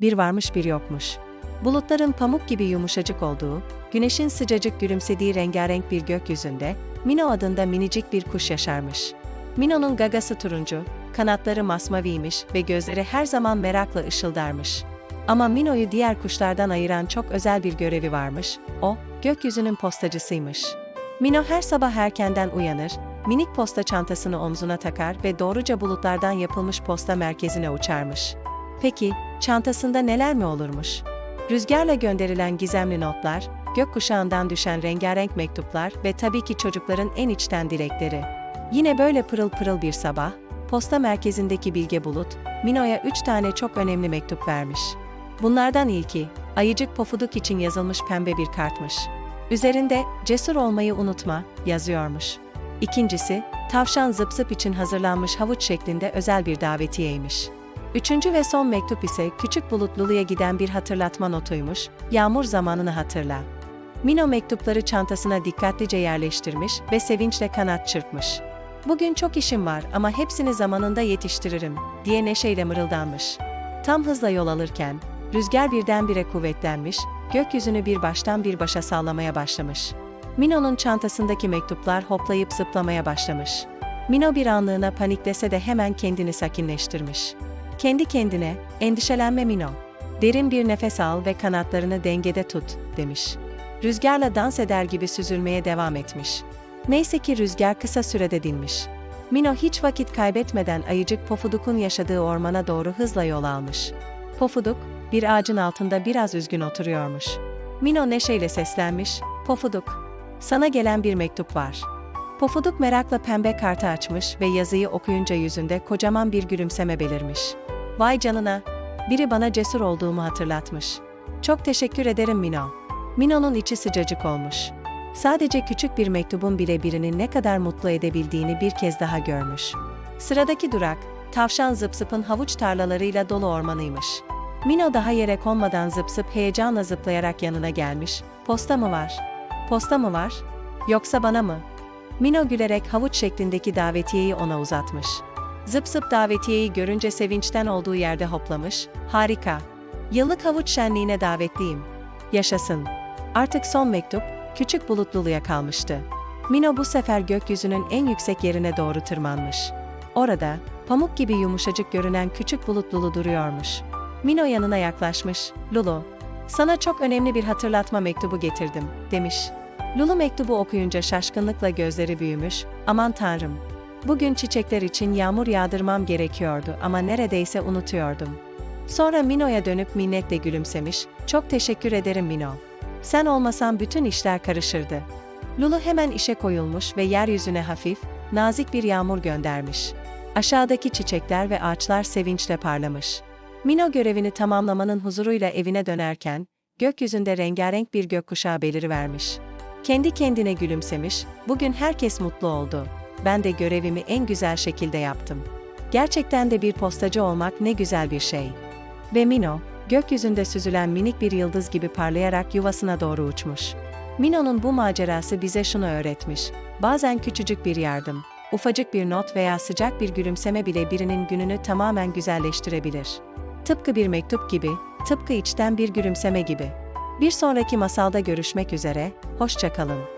bir varmış bir yokmuş. Bulutların pamuk gibi yumuşacık olduğu, güneşin sıcacık gülümsediği rengarenk bir gökyüzünde, Mino adında minicik bir kuş yaşarmış. Mino'nun gagası turuncu, kanatları masmaviymiş ve gözleri her zaman merakla ışıldarmış. Ama Mino'yu diğer kuşlardan ayıran çok özel bir görevi varmış, o, gökyüzünün postacısıymış. Mino her sabah erkenden uyanır, minik posta çantasını omzuna takar ve doğruca bulutlardan yapılmış posta merkezine uçarmış. Peki, çantasında neler mi olurmuş? Rüzgarla gönderilen gizemli notlar, gökkuşağından düşen rengarenk mektuplar ve tabii ki çocukların en içten dilekleri. Yine böyle pırıl pırıl bir sabah, posta merkezindeki Bilge Bulut, Mino'ya üç tane çok önemli mektup vermiş. Bunlardan ilki, ayıcık pofuduk için yazılmış pembe bir kartmış. Üzerinde, cesur olmayı unutma, yazıyormuş. İkincisi, tavşan zıp zıp için hazırlanmış havuç şeklinde özel bir davetiyeymiş. Üçüncü ve son mektup ise küçük bulutluluya giden bir hatırlatma notuymuş, yağmur zamanını hatırla. Mino mektupları çantasına dikkatlice yerleştirmiş ve sevinçle kanat çırpmış. Bugün çok işim var ama hepsini zamanında yetiştiririm, diye neşeyle mırıldanmış. Tam hızla yol alırken, rüzgar birdenbire kuvvetlenmiş, gökyüzünü bir baştan bir başa sallamaya başlamış. Mino'nun çantasındaki mektuplar hoplayıp zıplamaya başlamış. Mino bir anlığına paniklese de hemen kendini sakinleştirmiş. Kendi kendine, endişelenme Mino. Derin bir nefes al ve kanatlarını dengede tut, demiş. Rüzgarla dans eder gibi süzülmeye devam etmiş. Neyse ki rüzgar kısa sürede dinmiş. Mino hiç vakit kaybetmeden ayıcık Pofuduk'un yaşadığı ormana doğru hızla yol almış. Pofuduk, bir ağacın altında biraz üzgün oturuyormuş. Mino neşeyle seslenmiş, Pofuduk, sana gelen bir mektup var. Pofuduk merakla pembe kartı açmış ve yazıyı okuyunca yüzünde kocaman bir gülümseme belirmiş. Vay canına, biri bana cesur olduğumu hatırlatmış. Çok teşekkür ederim Mino. Mino'nun içi sıcacık olmuş. Sadece küçük bir mektubun bile birini ne kadar mutlu edebildiğini bir kez daha görmüş. Sıradaki durak, tavşan zıp zıpın havuç tarlalarıyla dolu ormanıymış. Mino daha yere konmadan zıp zıp heyecanla zıplayarak yanına gelmiş. Posta mı var? Posta mı var? Yoksa bana mı? Mino gülerek havuç şeklindeki davetiyeyi ona uzatmış. Zıp zıp davetiyeyi görünce sevinçten olduğu yerde hoplamış. Harika. Yıllık havuç şenliğine davetliyim. Yaşasın. Artık son mektup, küçük bulutluluğa kalmıştı. Mino bu sefer gökyüzünün en yüksek yerine doğru tırmanmış. Orada, pamuk gibi yumuşacık görünen küçük bulutlulu duruyormuş. Mino yanına yaklaşmış. Lulu, sana çok önemli bir hatırlatma mektubu getirdim, demiş. Lulu mektubu okuyunca şaşkınlıkla gözleri büyümüş. Aman tanrım. Bugün çiçekler için yağmur yağdırmam gerekiyordu ama neredeyse unutuyordum. Sonra Mino'ya dönüp minnetle gülümsemiş. Çok teşekkür ederim Mino. Sen olmasan bütün işler karışırdı. Lulu hemen işe koyulmuş ve yeryüzüne hafif, nazik bir yağmur göndermiş. Aşağıdaki çiçekler ve ağaçlar sevinçle parlamış. Mino görevini tamamlamanın huzuruyla evine dönerken, gökyüzünde rengarenk bir gökkuşağı belirivermiş. Kendi kendine gülümsemiş, bugün herkes mutlu oldu. Ben de görevimi en güzel şekilde yaptım. Gerçekten de bir postacı olmak ne güzel bir şey. Ve Mino, gökyüzünde süzülen minik bir yıldız gibi parlayarak yuvasına doğru uçmuş. Mino'nun bu macerası bize şunu öğretmiş. Bazen küçücük bir yardım, ufacık bir not veya sıcak bir gülümseme bile birinin gününü tamamen güzelleştirebilir. Tıpkı bir mektup gibi, tıpkı içten bir gülümseme gibi. Bir sonraki masalda görüşmek üzere, hoşçakalın.